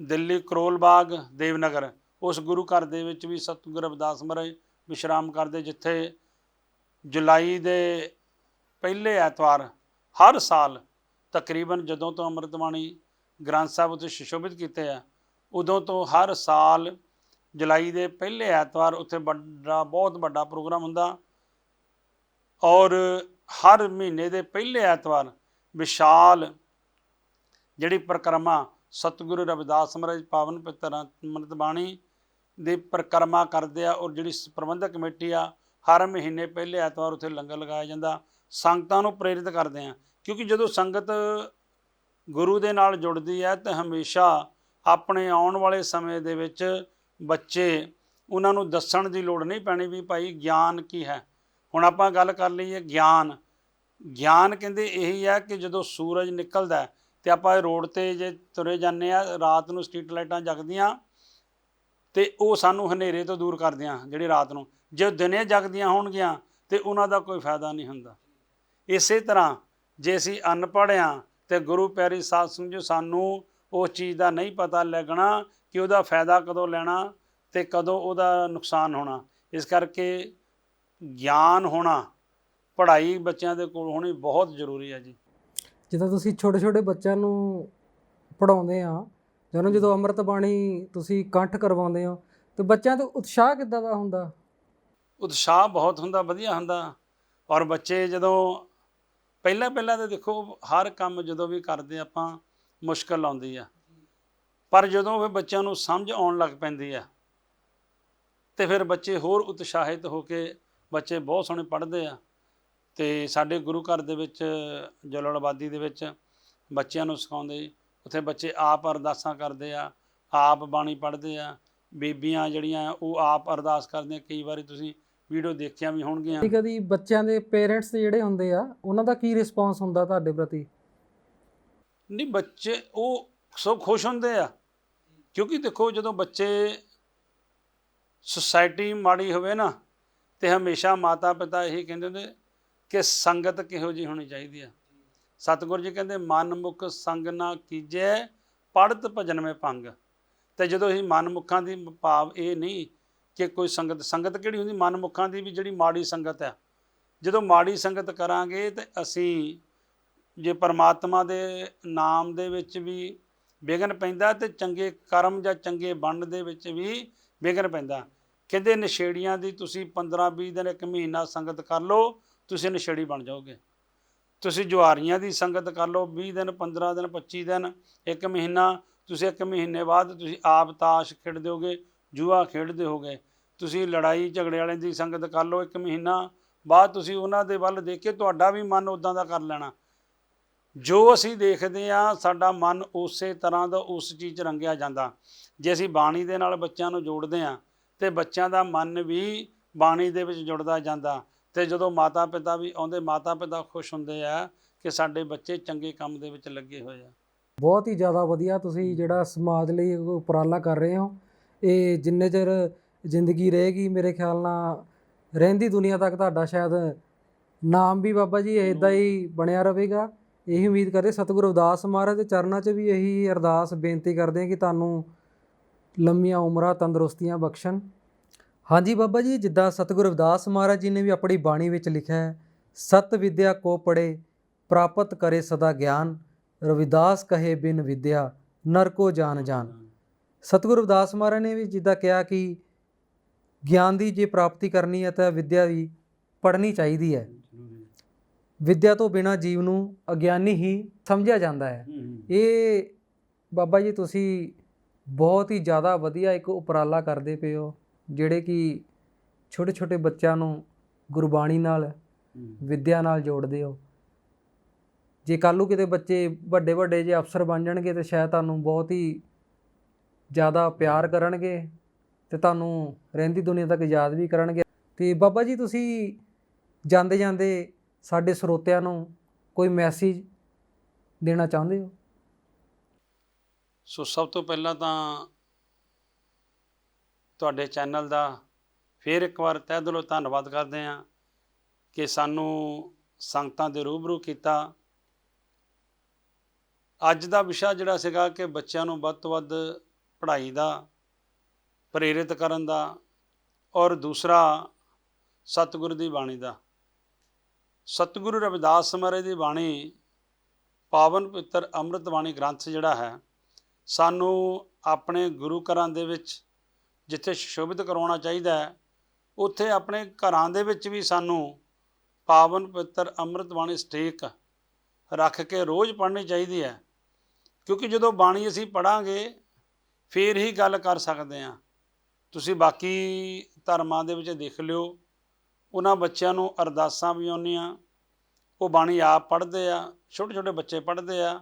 ਦਿੱਲੀ ਕਰੋਲ ਬਾਗ ਦੇਵਨਗਰ, ਉਸ ਗੁਰੂ ਘਰ ਦੇ ਵਿੱਚ ਵੀ ਸਤਿਗੁਰੂ ਰਵਿਦਾਸ ਮਹਾਰਾਜ ਵਿਸ਼ਰਾਮ ਕਰਦੇ, ਜਿੱਥੇ ਜੁਲਾਈ ਦੇ ਪਹਿਲੇ ਐਤਵਾਰ ਹਰ ਸਾਲ ਤਕਰੀਬਨ ਜਦੋਂ ਤੋਂ ਅੰਮ੍ਰਿਤਵਾਣੀ ਗ੍ਰੰਥ ਸਾਹਿਬ ਉੱਤੇ ਸੁਸ਼ੋਭਿਤ ਕੀਤੇ ਆ, ਉਦੋਂ ਤੋਂ ਹਰ ਸਾਲ ਜੁਲਾਈ ਦੇ ਪਹਿਲੇ ਐਤਵਾਰ ਉੱਥੇ ਵੱਡਾ, ਬਹੁਤ ਵੱਡਾ ਪ੍ਰੋਗਰਾਮ ਹੁੰਦਾ। ਔਰ ਹਰ ਮਹੀਨੇ ਦੇ ਪਹਿਲੇ ਐਤਵਾਰ ਵਿਸ਼ਾਲ ਜਿਹੜੀ ਪਰਿਕਰਮਾ ਸਤਿਗੁਰੂ ਰਵਿਦਾਸ ਮਹਾਰਾਜ ਪਾਵਨ ਪਿੱਤਰ ਅੰਮ੍ਰਿਤ ਬਾਣੀ ਦੀ ਪਰਿਕਰਮਾ ਕਰਦੇ ਆ, ਔਰ ਜਿਹੜੀ ਪ੍ਰਬੰਧਕ ਕਮੇਟੀ ਆ, ਹਰ ਮਹੀਨੇ ਪਹਿਲੇ ਐਤਵਾਰ ਉੱਥੇ ਲੰਗਰ ਲਗਾਇਆ ਜਾਂਦਾ। ਸੰਗਤਾਂ ਨੂੰ ਪ੍ਰੇਰਿਤ ਕਰਦੇ ਆ, ਕਿਉਂਕਿ ਜਦੋਂ ਸੰਗਤ ਗੁਰੂ ਦੇ ਨਾਲ ਜੁੜਦੀ ਹੈ, ਤਾਂ ਹਮੇਸ਼ਾ ਆਪਣੇ ਆਉਣ ਵਾਲੇ ਸਮੇਂ ਦੇ ਵਿੱਚ ਬੱਚੇ, ਉਹਨਾਂ ਨੂੰ ਦੱਸਣ ਦੀ ਲੋੜ ਨਹੀਂ ਪੈਣੀ ਵੀ ਭਾਈ ਗਿਆਨ ਕੀ ਹੈ। ਹੁਣ ਆਪਾਂ ਗੱਲ ਕਰ ਲਈਏ ਗਿਆਨ। ਗਿਆਨ ਕਹਿੰਦੇ ਇਹੀ ਹੈ ਕਿ ਜਦੋਂ ਸੂਰਜ ਨਿਕਲਦਾ ਹੈ ਤੇ ਆਪਾਂ ਇਹ ਰੋਡ ਤੇ ਜੇ ਤੁਰੇ ਜਾਂਦੇ ਆ ਰਾਤ ਨੂੰ ਸਟਰੀਟ ਲਾਈਟਾਂ ਜਗਦੀਆਂ ਤੇ ਉਹ ਸਾਨੂੰ ਹਨੇਰੇ ਤੋਂ ਦੂਰ ਕਰਦੀਆਂ ਜਿਹੜੀ ਰਾਤ ਨੂੰ। ਜੇ ਦਿਨੇ ਜਗਦੀਆਂ ਹੋਣਗੀਆਂ ਤੇ ਉਹਨਾਂ ਦਾ ਕੋਈ ਫਾਇਦਾ ਨਹੀਂ ਹੁੰਦਾ। ਇਸੇ ਤਰ੍ਹਾਂ ਜੇ ਅਸੀਂ ਅਨਪੜ੍ਹ ਹਾਂ ਤੇ ਗੁਰੂ ਪਿਆਰੀ ਸਾਧ ਸੰਗਤ ਸਾਨੂੰ ਉਸ ਚੀਜ਼ ਦਾ ਨਹੀਂ ਪਤਾ ਲੱਗਣਾ ਕਿ ਉਹਦਾ ਫਾਇਦਾ ਕਦੋਂ ਲੈਣਾ ਤੇ ਕਦੋਂ ਉਹਦਾ ਨੁਕਸਾਨ ਹੋਣਾ। ਇਸ ਕਰਕੇ ਗਿਆਨ ਹੋਣਾ ਪੜ੍ਹਾਈ ਬੱਚਿਆਂ ਦੇ ਕੋਲ ਹੋਣੀ ਬਹੁਤ ਜ਼ਰੂਰੀ ਹੈ ਜੀ। ਜਿੱਦਾਂ ਤੁਸੀਂ ਛੋਟੇ ਛੋਟੇ ਬੱਚਿਆਂ ਨੂੰ ਪੜਾਉਂਦੇ ਆ ਜਦੋਂ ਜਦੋਂ ਅੰਮ੍ਰਿਤ ਬਾਣੀ ਤੁਸੀਂ ਕੰਠ ਕਰਵਾਉਂਦੇ ਹੋ ਤੇ ਬੱਚਿਆਂ ਦਾ ਉਤਸ਼ਾਹ ਕਿੱਦਾਂ ਦਾ ਹੁੰਦਾ? ਉਤਸ਼ਾਹ ਬਹੁਤ ਹੁੰਦਾ ਵਧੀਆ ਹੁੰਦਾ। ਔਰ ਬੱਚੇ ਜਦੋਂ ਪਹਿਲਾਂ ਪਹਿਲਾਂ ਤਾਂ ਦੇਖੋ ਹਰ ਕੰਮ ਜਦੋਂ ਵੀ ਕਰਦੇ ਆਪਾਂ ਮੁਸ਼ਕਲ ਆਉਂਦੀ ਆ। ਪਰ ਜਦੋਂ ਫਿਰ ਬੱਚਿਆਂ ਨੂੰ ਸਮਝ ਆਉਣ ਲੱਗ ਪੈਂਦੀ ਆ ਤੇ ਫਿਰ ਬੱਚੇ ਹੋਰ ਉਤਸ਼ਾਹਿਤ ਹੋ ਕੇ ਬੱਚੇ ਬਹੁਤ ਸੋਹਣੇ ਪੜ੍ਹਦੇ ਆ ਤੇ ਸਾਡੇ ਗੁਰੂ ਘਰ ਦੇ ਵਿੱਚ ਜਲਾਲਾਬਾਦੀ ਦੇ ਵਿੱਚ ਬੱਚਿਆਂ ਨੂੰ ਸਿਖਾਉਂਦੇ। ਉੱਥੇ ਬੱਚੇ ਆਪ ਅਰਦਾਸਾਂ ਕਰਦੇ ਆ ਆਪ ਬਾਣੀ ਪੜ੍ਹਦੇ ਆ ਬੀਬੀਆਂ ਜਿਹੜੀਆਂ ਉਹ ਆਪ ਅਰਦਾਸ ਕਰਦੀਆਂ ਕਈ ਵਾਰੀ ਤੁਸੀਂ ਵੀਡੀਓ ਦੇਖਿਆ ਵੀ ਹੋਣਗੀਆਂ। ਕਦੀ ਕਦੀ ਬੱਚਿਆਂ ਦੇ ਪੇਰੈਂਟਸ ਜਿਹੜੇ ਹੁੰਦੇ ਆ ਉਹਨਾਂ ਦਾ ਕੀ ਰਿਸਪੌਂਸ ਹੁੰਦਾ ਤੁਹਾਡੇ ਪ੍ਰਤੀ? ਨਹੀਂ ਬੱਚੇ ਉਹ ਸਭ ਖੁਸ਼ ਹੁੰਦੇ ਆ। ਕਿਉਂਕਿ ਦੇਖੋ ਜਦੋਂ ਬੱਚੇ ਸੁਸਾਇਟੀ ਮਾੜੀ ਹੋਵੇ ਨਾ, ਤੇ ਹਮੇਸ਼ਾ ਮਾਤਾ ਪਿਤਾ ਇਹੀ ਕਹਿੰਦੇ ਹੁੰਦੇ ਕਿ ਸੰਗਤ ਕਿਹੋ ਜੀ ਹੋਣੀ ਚਾਹੀਦੀ ਆ। ਸਤਿਗੁਰੂ ਜੀ ਕਹਿੰਦੇ ਮਨ ਮੁਖ ਸੰਗ ਨਾ ਕੀਜੈ, ਪੜਤ ਭਜਨ ਮੇ ਭੰਗ। ਤੇ ਜਦੋਂ ਅਸੀਂ ਮਨ ਮੁਖਾਂ ਦੀ ਭਾਵ ਇਹ ਨਹੀਂ ਕਿ ਕੋਈ ਸੰਗਤ ਸੰਗਤ ਕਿਹੜੀ ਹੁੰਦੀ? ਮਨ ਮੁਖਾਂ ਦੀ ਵੀ ਜਿਹੜੀ ਮਾੜੀ ਸੰਗਤ ਆ। ਜਦੋਂ ਮਾੜੀ ਸੰਗਤ ਕਰਾਂਗੇ ਤੇ ਅਸੀਂ ਜੇ ਪਰਮਾਤਮਾ ਦੇ ਨਾਮ ਦੇ ਵਿੱਚ ਵੀ ਵਿਘਨ ਪੈਂਦਾ ਤੇ ਚੰਗੇ ਕਰਮ ਜਾਂ ਚੰਗੇ ਬਣਨ ਦੇ ਵਿੱਚ ਵੀ ਵਿਘਨ ਪੈਂਦਾ। ਕਹਿੰਦੇ ਨਸ਼ੇੜੀਆਂ ਦੀ ਤੁਸੀਂ 15 20 ਦਿਨ ਇੱਕ ਮਹੀਨਾ ਸੰਗਤ ਕਰ ਲਓ, ਤੁਸੀਂ ਨਸ਼ੇੜੀ ਬਣ ਜਾਓਗੇ। ਤੁਸੀਂ ਜੁਆਰੀਆਂ ਦੀ ਸੰਗਤ ਕਰ ਲਓ 20 ਦਿਨ 15 ਦਿਨ 25 ਦਿਨ, ਇੱਕ ਮਹੀਨਾ, ਤੁਸੀਂ ਇੱਕ ਮਹੀਨੇ ਬਾਅਦ ਤੁਸੀਂ ਆਪ ਤਾਸ਼ ਖੇਡਦੇ ਹੋਗੇ ਜੂਆ ਖੇਡਦੇ ਹੋਗੇ। ਤੁਸੀਂ ਲੜਾਈ ਝਗੜੇ ਵਾਲਿਆਂ ਦੀ ਸੰਗਤ ਕਰ ਲਓ ਇੱਕ ਮਹੀਨਾ, ਬਾਅਦ ਤੁਸੀਂ ਉਹਨਾਂ ਦੇ ਵੱਲ ਦੇਖ ਕੇ ਤੁਹਾਡਾ ਵੀ ਮਨ ਉਦਾਂ ਦਾ ਕਰ ਲੈਣਾ। ਜੋ ਅਸੀਂ ਦੇਖਦੇ ਆ ਸਾਡਾ ਮਨ ਉਸੇ ਤਰ੍ਹਾਂ ਦਾ ਉਸ ਚੀਜ਼ 'ਚ ਰੰਗਿਆ ਜਾਂਦਾ। ਜੇ ਅਸੀਂ ਬਾਣੀ ਦੇ ਨਾਲ ਬੱਚਿਆਂ ਨੂੰ ਜੋੜਦੇ ਆ ਤੇ ਬੱਚਿਆਂ ਦਾ ਮਨ ਵੀ ਬਾਣੀ ਦੇ ਵਿੱਚ ਜੁੜਦਾ ਜਾਂਦਾ। ਤੇ ਜਦੋਂ ਮਾਤਾ ਪਿਤਾ ਵੀ ਆਉਂਦੇ ਮਾਤਾ ਪਿਤਾ ਖੁਸ਼ ਹੁੰਦੇ ਆ ਕਿ ਸਾਡੇ ਬੱਚੇ ਚੰਗੇ ਕੰਮ ਦੇ ਵਿੱਚ ਲੱਗੇ ਹੋਏ ਆ। ਬਹੁਤ ਹੀ ਜ਼ਿਆਦਾ ਵਧੀਆ ਤੁਸੀਂ ਜਿਹੜਾ ਸਮਾਜ ਲਈ ਉਪਰਾਲਾ ਕਰ ਰਹੇ ਹੋ। ਇਹ ਜਿੰਨੇ ਚਿਰ ਜ਼ਿੰਦਗੀ ਰਹੇਗੀ ਮੇਰੇ ਖਿਆਲ ਨਾਲ ਰਹਿੰਦੀ ਦੁਨੀਆ ਤੱਕ ਤੁਹਾਡਾ ਸ਼ਾਇਦ ਨਾਮ ਵੀ ਬਾਬਾ ਜੀ ਇਦਾਂ ਹੀ ਬਣਿਆ ਰਹੇਗਾ। ਇਹੀ ਉਮੀਦ ਕਰਦੇ ਸਤਿਗੁਰੂ ਅਵਦਾਸ ਮਹਾਰਾਜ ਦੇ ਚਰਨਾਂ 'ਚ ਵੀ ਇਹੀ ਅਰਦਾਸ ਬੇਨਤੀ ਕਰਦੇ ਹਾਂ ਕਿ ਤੁਹਾਨੂੰ ਲੰਮੀਆਂ ਉਮਰਾਂ ਤੰਦਰੁਸਤੀਆਂ ਬਖਸ਼ਣ। ਹਾਂਜੀ ਬਾਬਾ ਜੀ, ਜਿੱਦਾਂ ਸਤਿਗੁਰੂ ਅਵਦਾਸ ਮਹਾਰਾਜ ਜੀ ਨੇ ਵੀ ਆਪਣੀ ਬਾਣੀ ਵਿੱਚ ਲਿਖਿਆ ਹੈ, ਸਤ ਵਿਦਿਆ ਕੋ ਪੜੇ ਪ੍ਰਾਪਤ ਕਰੇ ਸਦਾ ਗਿਆਨ, ਰਵਿਦਾਸ ਕਹੇ ਬਿਨ ਵਿਦਿਆ, ਨਰ ਕੋ ਜਾਨ ਜਾਣ। ਸਤਿਗੁਰੂ ਅਵਦਾਸ ਮਹਾਰਾਜ ਨੇ ਵੀ ਜਿੱਦਾਂ ਕਿਹਾ ਕਿ ਗਿਆਨ ਦੀ ਜੇ ਪ੍ਰਾਪਤੀ ਕਰਨੀ ਹੈ ਤਾਂ ਵਿਦਿਆ ਵੀ ਪੜ੍ਹਨੀ ਚਾਹੀਦੀ ਹੈ। ਵਿਦਿਆ ਤੋਂ ਬਿਨਾ ਜੀਵ ਨੂੰ ਅਗਿਆਨੀ ਹੀ ਸਮਝਿਆ ਜਾਂਦਾ ਹੈ। ਇਹ ਬਾਬਾ ਜੀ ਤੁਸੀਂ ਬਹੁਤ ਹੀ ਜ਼ਿਆਦਾ ਵਧੀਆ ਇੱਕ ਉਪਰਾਲਾ ਕਰਦੇ ਪਏ ਹੋ ਜਿਹੜੇ ਕਿ ਛੋਟੇ ਛੋਟੇ ਬੱਚਿਆਂ ਨੂੰ ਗੁਰਬਾਣੀ ਨਾਲ ਵਿਦਿਆ ਨਾਲ ਜੋੜਦੇ ਹੋ। ਜੇ ਕੱਲ੍ਹ ਨੂੰ ਕਿਤੇ ਬੱਚੇ ਵੱਡੇ ਵੱਡੇ ਜੇ ਅਫਸਰ ਬਣ ਜਾਣਗੇ ਤੇ ਸ਼ਾਇਦ ਤੁਹਾਨੂੰ ਬਹੁਤ ਹੀ ਜ਼ਿਆਦਾ ਪਿਆਰ ਕਰਨਗੇ ਤੇ ਤੁਹਾਨੂੰ ਰਹਿੰਦੀ ਦੁਨੀਆ ਤੱਕ ਯਾਦ ਵੀ ਕਰਨਗੇ। ਤੇ ਬਾਬਾ ਜੀ ਤੁਸੀਂ ਜਾਂਦੇ ਜਾਂਦੇ ਸਾਡੇ ਸਰੋਤਿਆਂ ਨੂੰ ਕੋਈ ਮੈਸੇਜ ਦੇਣਾ ਚਾਹੁੰਦੇ ਹੋ? ਸੋ ਸਭ ਤੋਂ ਪਹਿਲਾਂ ਤਾਂ ਤੁਹਾਡੇ ਚੈਨਲ ਦਾ ਫਿਰ ਇੱਕ ਵਾਰ ਤਹਿ ਦਿਲੋਂ ਧੰਨਵਾਦ ਕਰਦੇ ਹਾਂ ਕਿ ਸਾਨੂੰ ਸੰਗਤਾਂ ਦੇ ਰੂਬਰੂ ਕੀਤਾ। ਅੱਜ ਦਾ ਵਿਸ਼ਾ ਜਿਹੜਾ ਸੀਗਾ ਕਿ ਬੱਚਿਆਂ ਨੂੰ ਵੱਧ ਤੋਂ ਵੱਧ ਪੜ੍ਹਾਈ ਦਾ, ਪ੍ਰੇਰਿਤ ਕਰਨ ਦਾ ਔਰ ਦੂਸਰਾ ਸਤਿਗੁਰੂ ਦੀ ਬਾਣੀ ਦਾ। ਸਤਿਗੁਰੂ ਰਵਿਦਾਸ ਮਹਾਰਾਜ ਦੀ ਬਾਣੀ, ਪਾਵਨ ਪਵਿੱਤਰ ਅੰਮ੍ਰਿਤ ਬਾਣੀ ਗ੍ਰੰਥ ਜਿਹੜਾ ਹੈ, ਸਾਨੂੰ ਆਪਣੇ ਗੁਰੂ ਘਰਾਂ ਦੇ ਵਿੱਚ ਜਿੱਥੇ ਸ਼ੋਭਿਤ ਕਰਾਉਣਾ ਚਾਹੀਦਾ ਹੈ, ਉੱਥੇ ਆਪਣੇ ਘਰਾਂ ਦੇ ਵਿੱਚ ਵੀ ਸਾਨੂੰ ਪਾਵਨ ਪਵਿੱਤਰ ਅੰਮ੍ਰਿਤ ਬਾਣੀ ਸਟੇਕ ਰੱਖ ਕੇ ਰੋਜ਼ ਪੜ੍ਹਨੀ ਚਾਹੀਦੀ ਹੈ। ਕਿਉਂਕਿ ਜਦੋਂ ਬਾਣੀ ਅਸੀਂ ਪੜਾਂਗੇ ਫੇਰ ਹੀ ਗੱਲ ਕਰ ਸਕਦੇ ਹਾਂ। ਤੁਸੀਂ ਬਾਕੀ ਧਰਮਾਂ ਦੇ ਵਿੱਚ ਦੇਖ ਲਿਓ ਉਹਨਾਂ ਬੱਚਿਆਂ ਨੂੰ ਅਰਦਾਸਾਂ ਵੀ ਆਉਂਦੀਆਂ। ਉਹ ਬਾਣੀ ਆਪ ਪੜ੍ਹਦੇ ਆ ਛੋਟੇ ਛੋਟੇ ਬੱਚੇ ਪੜ੍ਹਦੇ ਆ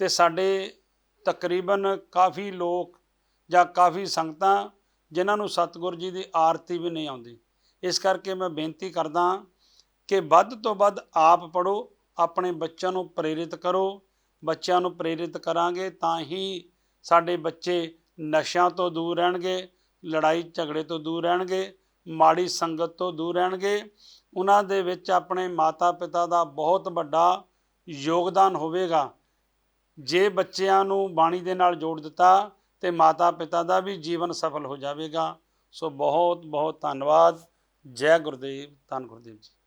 ਤੇ ਸਾਡੇ ਤਕਰੀਬਨ ਕਾਫੀ ਲੋਕ ਜਾਂ ਕਾਫੀ ਸੰਗਤਾਂ ਜਿਨ੍ਹਾਂ ਨੂੰ ਸਤਿਗੁਰੂ ਜੀ ਦੀ ਆਰਤੀ ਵੀ ਨਹੀਂ ਆਉਂਦੀ। ਇਸ ਕਰਕੇ ਮੈਂ ਬੇਨਤੀ ਕਰਦਾ ਕਿ ਵੱਧ ਤੋਂ ਵੱਧ ਆਪ ਪੜੋ ਆਪਣੇ ਬੱਚਿਆਂ ਨੂੰ ਪ੍ਰੇਰਿਤ ਕਰੋ, ਬੱਚਿਆਂ ਨੂੰ ਪ੍ਰੇਰਿਤ ਕਰਾਂਗੇ ਤਾਂ ਹੀ ਸਾਡੇ ਬੱਚੇ ਨਸ਼ਿਆਂ ਤੋਂ ਦੂਰ ਰਹਿਣਗੇ, ਲੜਾਈ ਝਗੜੇ ਤੋਂ ਦੂਰ ਰਹਿਣਗੇ ਮਾੜੀ ਸੰਗਤ ਤੋਂ ਦੂਰ ਰਹਿਣਗੇ। ਉਹਨਾਂ ਦੇ ਵਿੱਚ ਆਪਣੇ ਮਾਤਾ ਪਿਤਾ ਦਾ ਬਹੁਤ ਵੱਡਾ ਯੋਗਦਾਨ ਹੋਵੇਗਾ। ਜੇ ਬੱਚਿਆਂ ਨੂੰ ਬਾਣੀ ਦੇ ਨਾਲ ਜੋੜ ਦਿੱਤਾ ਤੇ ਮਾਤਾ ਪਿਤਾ ਦਾ ਵੀ ਜੀਵਨ ਸਫਲ ਹੋ ਜਾਵੇਗਾ। ਸੋ ਬਹੁਤ ਬਹੁਤ ਧੰਨਵਾਦ। ਜੈ ਗੁਰਦੇਵ, ਧੰਨ ਗੁਰਦੇਵ ਜੀ।